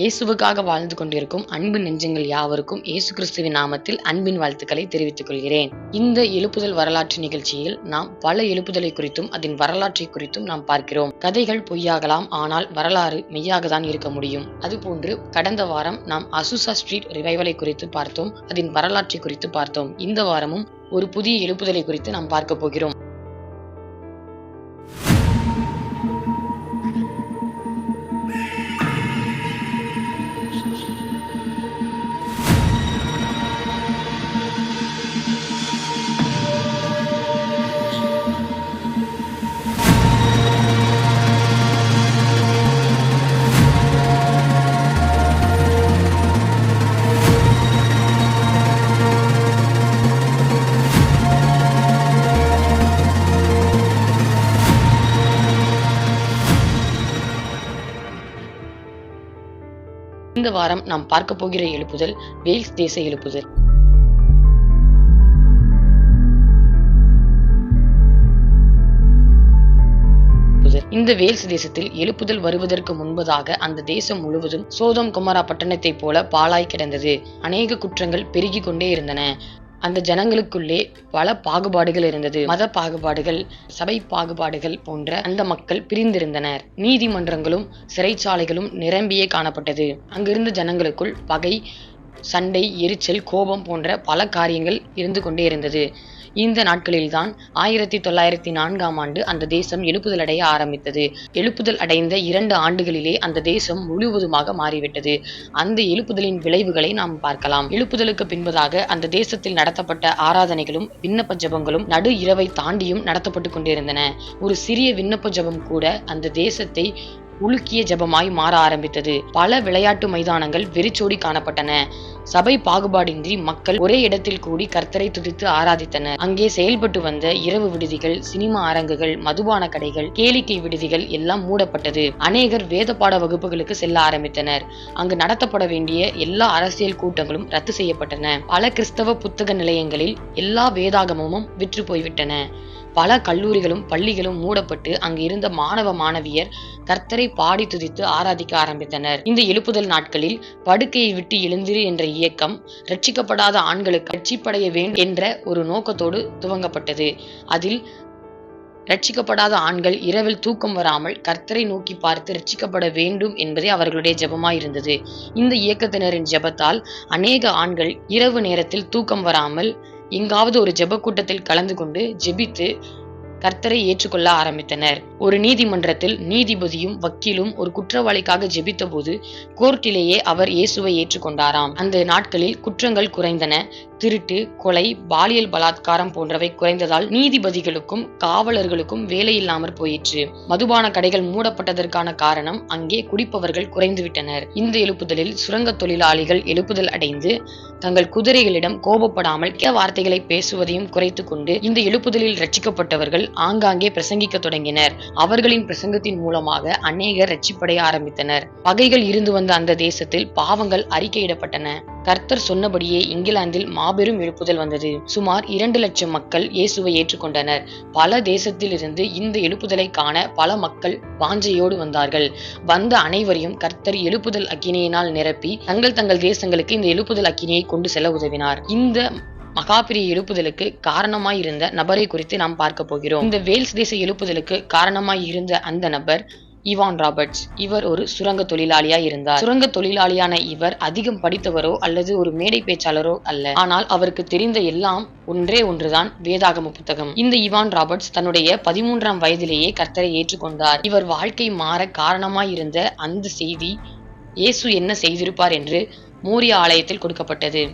இயேசுவுக்காக வாழ்ந்து கொண்டிருக்கும் அன்பு நெஞ்சங்கள் யாவருக்கும் இயேசு கிறிஸ்துவின் நாமத்தில் அன்பின் வாழ்த்துக்களை தெரிவித்துக் கொள்கிறேன். இந்த எழுப்புதல் வரலாற்று நிகழ்ச்சியில் நாம் பல எழுப்புதலை குறித்தும் அதன் வரலாற்றை குறித்தும் நாம் பார்க்கிறோம். கதைகள் பொய்யாகலாம் ஆனால் வரலாறு மெய்யாக தான் இருக்க முடியும். அதுபோன்று கடந்த வாரம் நாம் அசுசா ஸ்ட்ரீட் ரிவைவலை குறித்து பார்த்தோம் அதன் வரலாற்றை குறித்து பார்த்தோம். இந்த வாரமும் ஒரு புதிய எழுப்புதலை குறித்து நாம் பார்க்க போகிறோம். இந்த வாரம் நாம் பார்க்க போகிற எழுப்புதல் வேல்ஸ் தேச எழுப்புதல். இந்த வேல்ஸ் தேசத்தில் எழுப்புதல் வருவதற்கு முன்பதாக அந்த தேசம் முழுவதும் சோதம் குமாரா பட்டணத்தைப் போல பாலாய் கிடந்தது. அநேக குற்றங்கள் பெருகிக் கொண்டே இருந்தன. அந்த ஜனங்களுக்குள்ளே பல பாகுபாடுகள் இருந்தது. மத பாகுபாடுகள் சபை பாகுபாடுகள் போன்ற அந்த மக்கள் பிரிந்திருந்தனர். நீதிமன்றங்களும் சிறைச்சாலைகளும் நிரம்பியே காணப்பட்டது. அங்கிருந்த ஜனங்களுக்குள் பகை சண்டை எரிச்சல் கோபம் போன்ற பல காரியங்கள் இருந்து கொண்டே இருந்தது. இந்த நாட்களில்தான் ஆயிரத்தி தொள்ளாயிரத்தி நான்காம் ஆண்டு அந்த தேசம் எழுப்புதல் அடைய ஆரம்பித்தது. எழுப்புதல் அடைந்த இரண்டு ஆண்டுகளிலே அந்த தேசம் முழுவதுமாக மாறிவிட்டது. அந்த எழுப்புதலின் விளைவுகளை நாம் பார்க்கலாம். எழுப்புதலுக்கு பின்பதாக அந்த தேசத்தில் நடத்தப்பட்ட ஆராதனைகளும் விண்ணப்ப ஜபங்களும் நடு இரவை தாண்டியும் நடத்தப்பட்டு கொண்டிருந்தன. ஒரு சிறிய விண்ணப்ப ஜபம் கூட அந்த தேசத்தை உலுக்கிய ஜெபமாய் மாற ஆரம்பித்தது. பல விளையாட்டு மைதானங்கள் வெறிச்சோடி காணப்பட்டன. சபை பாகுபாடின்றி மக்கள் ஒரே இடத்தில் கூடி கர்த்தரை துதித்து ஆராதித்தனர். அங்கே செயல்பட்டு வந்த இரவு விடுதிகள் சினிமா அரங்குகள் மதுபான கடைகள் கேளிக்கை விடுதிகள் எல்லாம் மூடப்பட்டது. அநேகர் வேத பாட வகுப்புகளுக்கு செல்ல ஆரம்பித்தனர். அங்கு நடத்தப்பட வேண்டிய எல்லா அரசியல் கூட்டங்களும் ரத்து செய்யப்பட்டன. பல கிறிஸ்தவ புத்தக நிலையங்களில் எல்லா வேதாகமும் விற்று போய்விட்டன. பல கல்லூரிகளும் பள்ளிகளும் மூடப்பட்டு அங்கு இருந்த மாணவ மாணவியர் கர்த்தரை பாடி துதித்து ஆராதிக்க ஆரம்பித்தனர். இந்த எழுப்புதல் நாட்களில் படுக்கையை விட்டு எழுந்திரு என்ற இயக்கம் ரட்சிக்கப்படாத ஆண்களுக்கு ரட்சிப்படைய வேண்டும் என்ற ஒரு நோக்கத்தோடு துவங்கப்பட்டது. அதில் ரட்சிக்கப்படாத ஆண்கள் இரவில் தூக்கம் வராமல் கர்த்தரை நோக்கி பார்த்து ரட்சிக்கப்பட வேண்டும் என்பதே அவர்களுடைய ஜபமாயிருந்தது. இந்த இயக்கத்தினரின் ஜெபத்தால் அநேக ஆண்கள் இரவு நேரத்தில் தூக்கம் வராமல் எங்காவது ஒரு ஜெப கூட்டத்தில் கலந்து கொண்டு ஜெபித்து கர்த்தரை ஏற்றுக்கொள்ள ஆரம்பித்தனர். ஒரு நீதிமன்றத்தில் நீதிபதியும் வக்கீலும் ஒரு குற்றவாளிக்காக ஜெபித்தபோது கோர்ட்டிலேயே அவர் இயேசுவை ஏற்றுக்கொண்டாராம். அந்த நாட்களில் குற்றங்கள் குறைந்தன. திருட்டு கொலை பாலியல் பலாத்காரம் போன்றவை குறைந்ததால் நீதிபதிகளுக்கும் காவலர்களுக்கும் வேலையில்லாமற் போயிற்று. மதுபான கடைகள் மூடப்பட்டதற்கான காரணம் அங்கே குடிப்பவர்கள் குறைந்துவிட்டனர். இந்த எழுப்புதலில் சுரங்க தொழிலாளிகள் எழுப்புதல் அடைந்து தங்கள் குதிரைகளிடம் கோபப்படாமல் கே வார்த்தைகளை பேசுவதையும் குறைத்து கொண்டு இந்த எழுப்புதலில் ரட்சிக்கப்பட்டவர்கள் ஆங்காங்கே பிரசங்கிக்க தொடங்கினர். அவர்களின் பிரசங்கத்தின் மூலமாக அநேகர் ரட்சிப்படைய ஆரம்பித்தனர். பகைகள் இருந்து வந்த அந்த தேசத்தில் பாவங்கள் அறிக்கையிடப்பட்டன. கர்த்தர் சொன்னபடியே இங்கிலாந்தில் மாபெரும் எழுப்புதல் வந்தது. சுமார் இரண்டு லட்சம் மக்கள் இயேசுவை ஏற்றுக்கொண்டனர். பல தேசத்திலிருந்து இந்த எழுப்புதலை காண பல மக்கள் வாஞ்சையோடு வந்தார்கள். வந்த அனைவரையும் கர்த்தர் எழுப்புதல் அக்கினியினால் நிரப்பி தங்கள் தங்கள் தேசங்களுக்கு இந்த எழுப்புதல் அக்கினியை கொண்டு செல்ல உதவினார். இந்த மகாபிரிய எழுப்புதலுக்கு காரணமாய் இருந்த நபரை குறித்து நாம் பார்க்க போகிறோம். இந்த வேல்ஸ் தேச எழுப்புதலுக்கு காரணமாய் இருந்த அந்த நபர் இவான் ராபர்ட்ஸ். இவர் ஒரு சுரங்க தொழிலாளியா இருந்தார். சுரங்க தொழிலாளியான இவர் அதிகம் படித்தவரோ அல்லது ஒரு மேடை பேச்சாளரோ அல்ல. ஆனால் அவருக்கு தெரிந்த எல்லாம் ஒன்றே ஒன்றுதான் வேதாகம புத்தகம். இந்த இவான் ராபர்ட்ஸ் தன்னுடைய பதிமூன்றாம் வயதிலேயே கர்த்தரை ஏற்றுக்கொண்டார் இவர் வாழ்க்கை மாற காரணமாயிருந்த அந்த செய்தி இயேசு என்ன செய்திருப்பார் என்று மூரிய ஆலயத்தில் கொடுக்கப்பட்டது.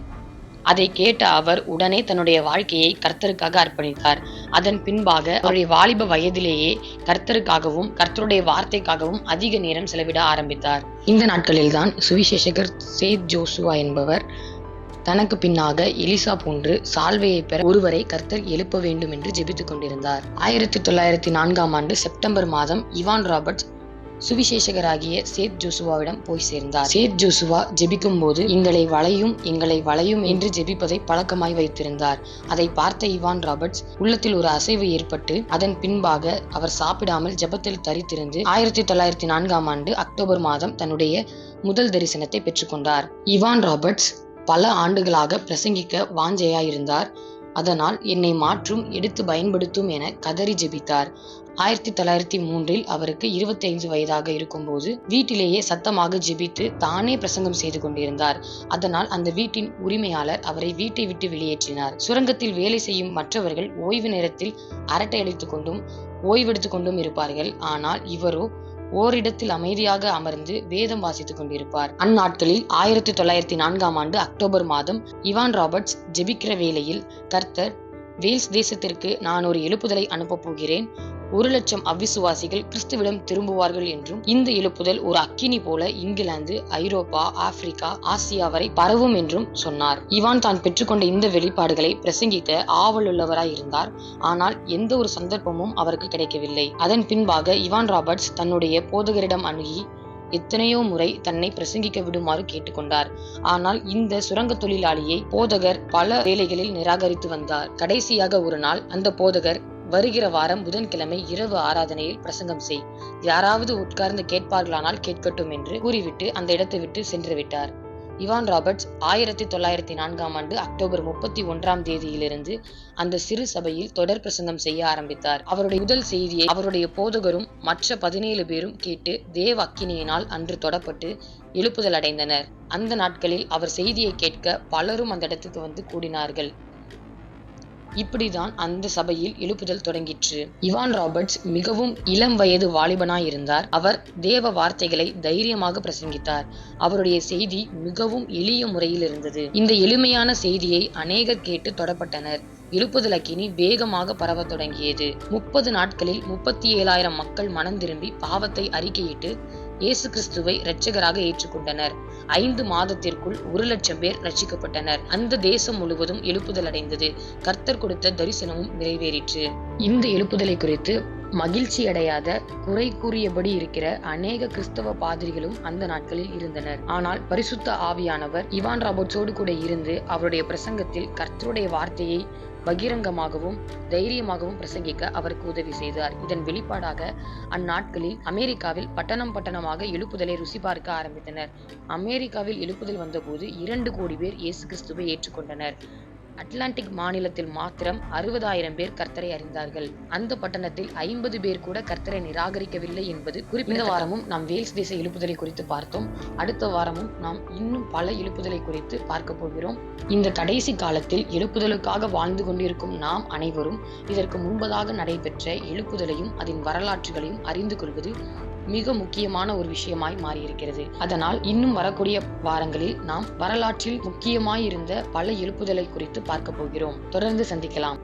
அதை கேட்ட அவர் உடனே தன்னுடைய வாழ்க்கையை கர்த்தருக்காக அர்ப்பணித்தார். அதன் பின்பாக அவருடைய வாலிப வயதிலேயே கர்த்தருக்காகவும் கர்த்தருடைய வார்த்தைக்காகவும் அதிக நேரம் செலவிட ஆரம்பித்தார். இந்த நாட்களில்தான் சுவிசேஷகர் சேத் ஜோசுவா என்பவர் தனக்கு பின்னாக எலிசா போன்று சால்வையை பெற ஒருவரை கர்த்தர் எழுப்ப வேண்டும் என்று ஜெபித்துக் கொண்டிருந்தார். ஆயிரத்தி தொள்ளாயிரத்தி நான்காம் ஆண்டு செப்டம்பர் மாதம் இவான் ராபர்ட்ஸ் சுவிசேஷகராகிய சேத் ஜோசுவாவிடம் போய் சேர்ந்தார். சேத் ஜோசுவா ஜெபிக்கும் போது எங்களை வளையும் எங்களை வளையும் என்று ஜெபிப்பதை பழக்கமாய் வைத்திருந்தார். அதை பார்த்த இவான் ராபர்ட்ஸ் உள்ளத்தில் ஒரு அசைவு ஏற்பட்டு அதன் பின்பாக அவர் சாப்பிடாமல் ஜெபத்தில் தரித்திருந்து ஆயிரத்தி தொள்ளாயிரத்தி நான்காம் ஆண்டு அக்டோபர் மாதம் தன்னுடைய முதல் தரிசனத்தை பெற்றுக்கொண்டார். இவான் ராபர்ட்ஸ் பல ஆண்டுகளாக பிரசங்கிக்க வாஞ்சையாயிருந்தார். அதனால் என்னை மாற்றும் எடுத்து பயன்படுத்தும் என கதறி ஜெபித்தார். ஆயிரத்தி தொள்ளாயிரத்தி மூன்றில் அவருக்கு இருபத்தி ஐந்து வயதாக இருக்கும்போது வீட்டிலேயே சத்தமாக ஜெபித்து தானே பிரசங்கம் செய்து கொண்டிருந்தார். அதனால் அந்த வீட்டின் உரிமையாளர் அவரை வீட்டை விட்டு வெளியேற்றினார். சுரங்கத்தில் வேலை செய்யும் மற்றவர்கள் ஓய்வு நேரத்தில் அரட்டை அடித்துக் கொண்டும் ஓய்வெடுத்துக் கொண்டும் இருப்பார்கள். ஆனால் இவரோ ஓரிடத்தில் அமைதியாக அமர்ந்து வேதம் வாசித்துக் கொண்டிருப்பார். அந்நாட்களில் ஆயிரத்தி தொள்ளாயிரத்தி நான்காம் ஆண்டு அக்டோபர் மாதம் இவான் ராபர்ட்ஸ் ஜெபிக்கிற வேளையில் கர்த்தர் வேல்ஸ் தேசத்திற்கு நான் ஒரு எழுப்புதலை அனுப்பப் போகிறேன். ஒரு லட்சம் அவ்விசுவாசிகள் கிறிஸ்துவிடம் திரும்புவார்கள் என்றும் இந்த எழுப்புதல் ஒரு அக்கினி போல இங்கிலாந்து ஐரோப்பா ஆப்பிரிக்கா ஆசியா வரை பரவும் என்றும் சொன்னார். இவான் தான் பெற்றுக்கொண்ட இந்த வெளிப்பாடுகளை பிரசங்கித்த ஆவலுள்ளவராய் இருந்தார் ஆனால் எந்த ஒரு சந்தர்ப்பமும் அவருக்கு கிடைக்கவில்லை. அதன் பின்பாக இவான் ராபர்ட்ஸ் தன்னுடைய போதகரிடம் அணுகி எத்தனையோ முறை தன்னை பிரசங்கிக்க விடுமாறு கேட்டுக்கொண்டார். ஆனால் இந்த சுரங்க தொழிலாளியை போதகர் பல வேலைகளில் நிராகரித்து வந்தார். கடைசியாக ஒரு நாள் அந்த போதகர் வருகிற வாரம் புதன்கிழமை இரவு ஆராதனையில் பிரசங்கம் செய். யாராவது உட்கார்ந்து கேட்பார்களானால் கேட்கட்டும் என்று கூறிவிட்டு அந்த இடத்தை விட்டு சென்று விட்டார். இவான் ராபர்ட்ஸ் ஆயிரத்தி தொள்ளாயிரத்தி நான்காம் ஆண்டு அக்டோபர் முப்பத்தி ஒன்றாம் தேதியிலிருந்து அந்த சிறு சபையில் தொடர் பிரசங்கம் செய்ய ஆரம்பித்தார். அவருடைய முதல் செய்தியை அவருடைய போதகரும் மற்ற பதினேழு பேரும் கேட்டு தேவ அக்கினியினால் அன்று தொடப்பட்டு எழுப்புதல் அடைந்தனர். அந்த நாட்களில் அவர் செய்தியை கேட்க பலரும் அந்த இடத்துக்கு வந்து கூடினார்கள். இப்படிதான் அந்த சபையில் எழுப்புதல் தொடங்கிற்று. இவான் ராபர்ட்ஸ் மிகவும் இளம் வயது வாலிபனாய் இருந்தார் அவர் தேவ வார்த்தைகளை தைரியமாக பிரசங்கித்தார். அவருடைய செய்தி மிகவும் எளிய முறையில் இருந்தது இந்த எளிமையான செய்தியை அநேகர் கேட்டு தொடப்பட்டனர். எழுப்புதல் அக்கினி வேகமாக பரவ தொடங்கியது. முப்பது நாட்களில் முப்பத்தி ஏழாயிரம் மக்கள் மனம் திரும்பி பாவத்தை அறிக்கையிட்டு இயேசு கிறிஸ்துவை இரட்சகராக ஏற்றுக்கொண்டனர். ஐந்து மாதத்திற்குள் ஒரு லட்சம் பேர் ரட்சிக்கப்பட்டனர் அந்த தேசம் முழுவதும் எழுப்புதல் அடைந்தது கர்த்தர் கொடுத்த தரிசனமும் நிறைவேறிற்று. இந்த எழுப்புதலை குறித்து மகிழ்ச்சி அடையாத குறை கூறியபடி இருக்கிற அநேக கிறிஸ்தவ பாதிரிகளும் அந்த நாட்களில் இருந்தனர். ஆனால் பரிசுத்த ஆவியானவர் இவான் ராபர்ட்ஸோடு கூட இருந்து அவருடைய பிரசங்கத்தில் கர்த்தருடைய வார்த்தையை பகிரங்கமாகவும் தைரியமாகவும் பிரசங்கிக்க அவருக்கு உதவி செய்தார். இதன் வெளிப்பாடாக அந்நாட்களில் அமெரிக்காவில் பட்டணம் பட்டணமாக எழுப்புதலை ருசி பார்க்க ஆரம்பித்தனர். அமெரிக்காவில் எழுப்புதல் வந்தபோது இரண்டு கோடி பேர் இயேசு கிறிஸ்துவை ஏற்றுக்கொண்டனர். அட்லாண்டிக் மாநிலத்தில் மாத்திரம் அறுபதாயிரம் பேர் கர்த்தரை அறிந்தார்கள். அந்த பட்டணத்தில் ஐம்பது பேர் கூட கர்த்தரை நிராகரிக்கவில்லை என்பது குறிப்பிட்ட வாரமும் நாம் வேல்ஸ் தேச எழுப்புதலை குறித்து பார்த்தோம். அடுத்த வாரமும் நாம் இன்னும் பல எழுப்புதலை குறித்து பார்க்க போகிறோம். இந்த கடைசி காலத்தில் எழுப்புதலுக்காக வாழ்ந்து கொண்டிருக்கும் நாம் அனைவரும் இதற்கு முன்பதாக நடைபெற்ற எழுப்புதலையும் அதன் வரலாற்றுகளையும் அறிந்து கொள்வது மிக முக்கியமான ஒரு விஷயமாய் மாறியிருக்கிறது. அதனால் இன்னும் வரக்கூடிய வாரங்களில் நாம் வரலாற்றில் முக்கியமாயிருந்த பல எழுப்புதலை குறித்து பார்க்க போகிறோம். தொடர்ந்து சந்திக்கலாம்.